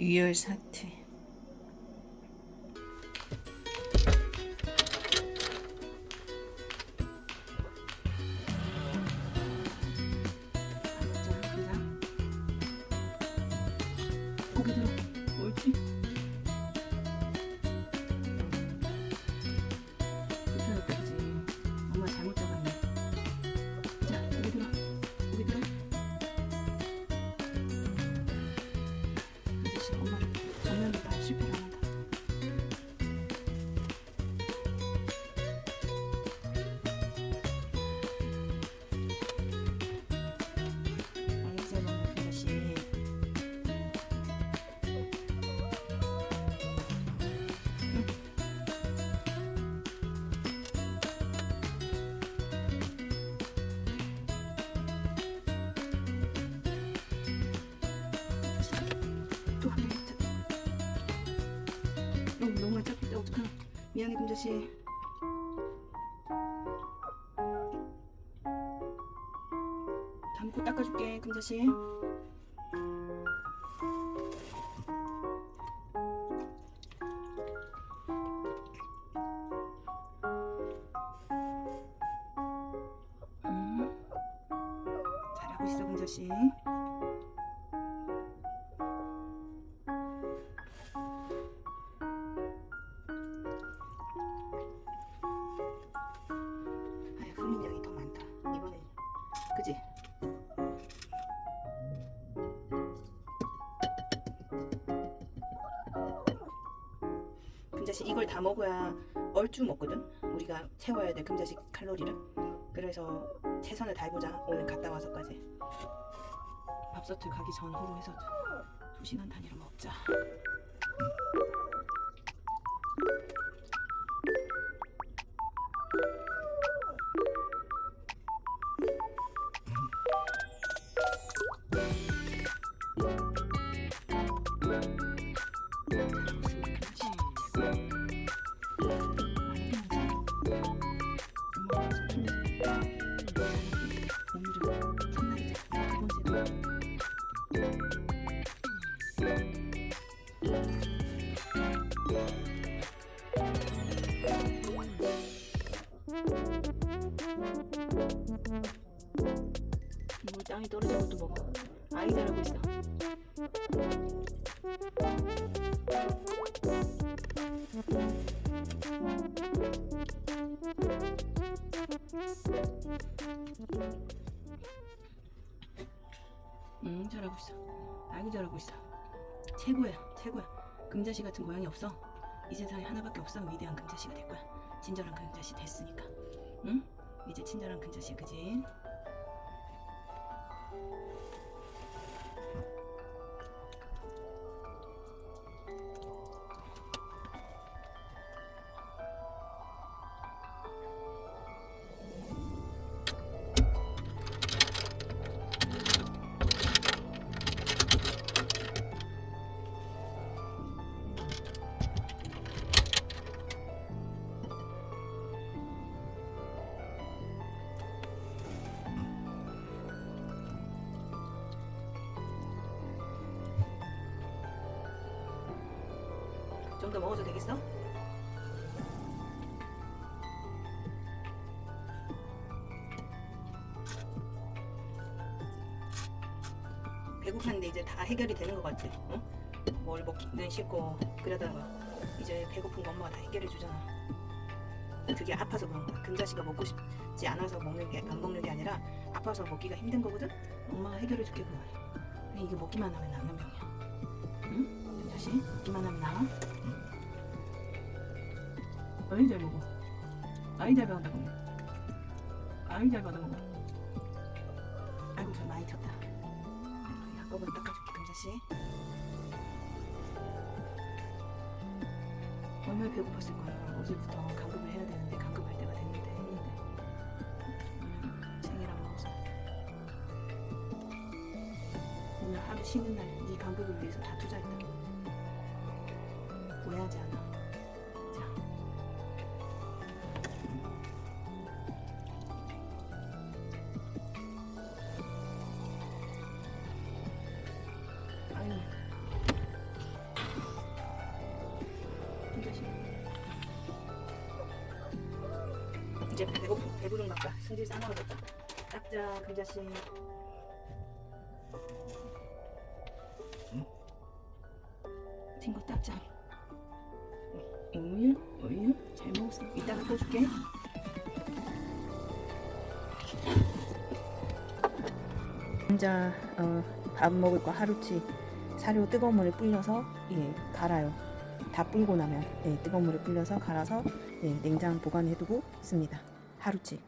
유혈 사태. 미안해 금자씨. 담고 닦아줄게 금자씨. 음, 잘하고 있어 금자씨. 그지? 금자씨 이걸 다 먹어야 얼추 먹거든? 우리가 채워야 돼 금자씨 칼로리를. 그래서 최선을 다해보자 오늘 갔다 와서까지. 밥솥을 가기 전 후로 해서 두 시간 단위로 먹자 뭐 땅에 떨어진 것도 먹어. 아이 잘하고 있어. 응 잘하고 있어. 아이고 잘하고 있어. 최고야 최고야. 금자씨 같은 고양이 없어. 이 세상에 하나밖에 없어. 위대한 금자씨가 될 거야. 친절한 금자씨 됐으니까. 응? 이제 친절한 금자씨 그지? 좀 더 먹어도 되겠어? 배고팠는데 이제 다 해결이 되는 것 같아. 응? 뭘 먹기는 싫고 그러다가 이제 배고픈 거 엄마가 다 해결해 주잖아. 그게 아파서 그런 거야. 금자씨가 먹고 싶지 않아서 먹는 게 안 먹는 게 아니라 아파서 먹기가 힘든 거거든. 엄마가 해결해 줄게. 그래, 이게 먹기만 하면 낫는 병이야. 응? 금자씨 먹기만 하면 나아. 아이 잘 먹어. 아이 잘 받아 먹어. 아이 잘 받아 먹어. 아이고 저 많이 쳤다. 한꺼번에 닦아줄게 금자씨. 얼마나 배고팠을 거야. 어제부터 간급을 해야 되는데 간급할 때가 됐는데 했는데. 음, 생이랑 먹어서. 오늘 하루 쉬는 날네 간급을 위해서 다 투자했다. 중요하지 않아. 자. 아유. 이제 배고 배부른 맛다 승질 싸나워졌다. 딱자 그 자식. 친구 딱자. 우유? 우유? 잘 먹었어. 이따가 또 줄게. 혼자 어, 밥 먹을 거 하루치 사료 뜨거운 물에 불려서 예 갈아요. 다 불고 나면 예, 뜨거운 물에 불려서 갈아서 예, 냉장 보관해두고 있습니다. 하루치